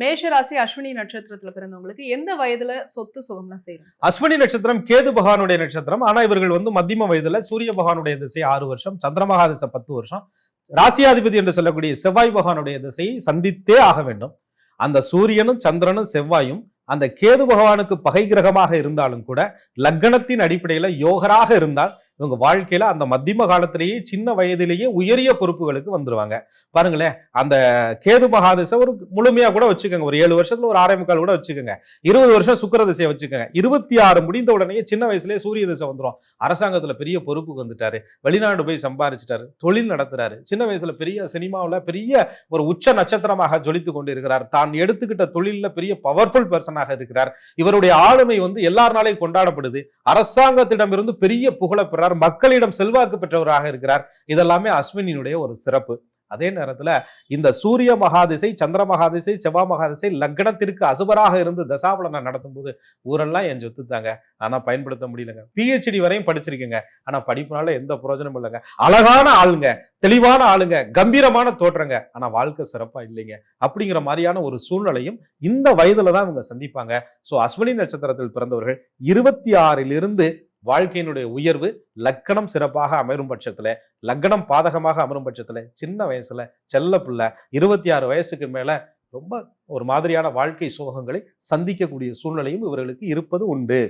மேஷராசி அஸ்வினி நட்சத்திரத்துல பிறந்தவங்களுக்கு எந்த வயதுல சொத்து சுகம்லாம் செய்யணும் அஸ்வினி நட்சத்திரம் கேது பகவானுடைய நட்சத்திரம். ஆனா இவர்கள் வந்து மத்தியம வயதுல சூரிய பகவானுடைய திசை ஆறு வருஷம் சந்திரமகா திசை பத்து வருஷம். ராசியாதிபதி என்று சொல்லக்கூடிய செவ்வாய் பகவானுடைய திசையை சந்தித்தே ஆக வேண்டும். அந்த சூரியனும் சந்திரனும் செவ்வாயும் அந்த கேது பகவானுக்கு பகை கிரகமாக இருந்தாலும் கூட லக்னத்தின் அடிப்படையில யோகராக இருந்தால் இவங்க வாழ்க்கையில அந்த மத்தியம காலத்திலேயே சின்ன வயதிலேயே உயரிய பொறுப்புகளுக்கு வந்துருவாங்க. பாருங்களேன் அந்த கேது மகாதிசை ஒரு முழுமையா கூட வச்சுக்கோங்க. ஒரு ஏழு வருஷத்துல ஒரு ஆரம்ப கால் கூட வச்சுக்கோங்க. இருபது வருஷம் சுக்கர திசையை வச்சுக்கோங்க. இருபத்தி ஆறு முடிந்த உடனே சின்ன வயசுலேயே சூரிய திசை வந்துரும். அரசாங்கத்துல பெரிய பொறுப்புக்கு வந்துட்டாரு. வெளிநாடு போய் சம்பாரிச்சிட்டாரு. தொழில் நடத்துறாரு. சின்ன வயசுல பெரிய சினிமாவில் பெரிய ஒரு உச்ச நட்சத்திரமாக ஜொலித்து கொண்டு இருக்கிறார் தான் எடுத்துக்கிட்ட தொழிலில் பெரிய பவர்ஃபுல் பர்சனாக இருக்கிறார். இவருடைய ஆளுமை வந்து எல்லாருனாலையும் கொண்டாடப்படுது. அரசாங்கத்திடமிருந்து பெரிய புகழ பெறார். மக்களிடம் செல்வாக்கு பெற்றவராக இருக்கிறார். இதெல்லாமே அஸ்வினியினுடைய ஒரு சிறப்பு. அதே நேரத்துல இந்த சூரிய மகாதிசை சந்திர மகாதிசை செவ்வா மகாதிசை லக்னத்திற்கு அசுபராக இருந்து தசாபலனை நடத்தும் போது ஊரெல்லாம் என் சொத்துத்தாங்க ஆனால் ஆனா பயன்படுத்த முடியலங்க. பிஹெச்டி வரையும் படிச்சிருக்கேங்க. ஆனா படிப்புனால எந்த பிரயோஜனமும் இல்லைங்க. அழகான ஆளுங்க தெளிவான ஆளுங்க கம்பீரமான தோற்றங்க. ஆனா வாழ்க்கை சிறப்பா இல்லைங்க. அப்படிங்கிற மாதிரியான ஒரு சூழ்நிலையும் இந்த வயதுல தான் இவங்க சந்திப்பாங்க. ஸோ அஸ்வினி நட்சத்திரத்தில் பிறந்தவர்கள் இருபத்தி ஆறிலிருந்து வாழ்க்கையினுடைய உயர்வு லக்கணம் சிறப்பாக அமரும் பட்சத்தில் லக்கணம் பாதகமாக அமரும் பட்சத்தில் சின்ன வயசில் செல்ல பிள்ளை இருபத்தி ஆறு வயசுக்கு மேலே ரொம்ப ஒரு மாதிரியான வாழ்க்கை சோகங்களை சந்திக்கக்கூடிய சூழ்நிலையும் இவர்களுக்கு இருப்பது உண்டு.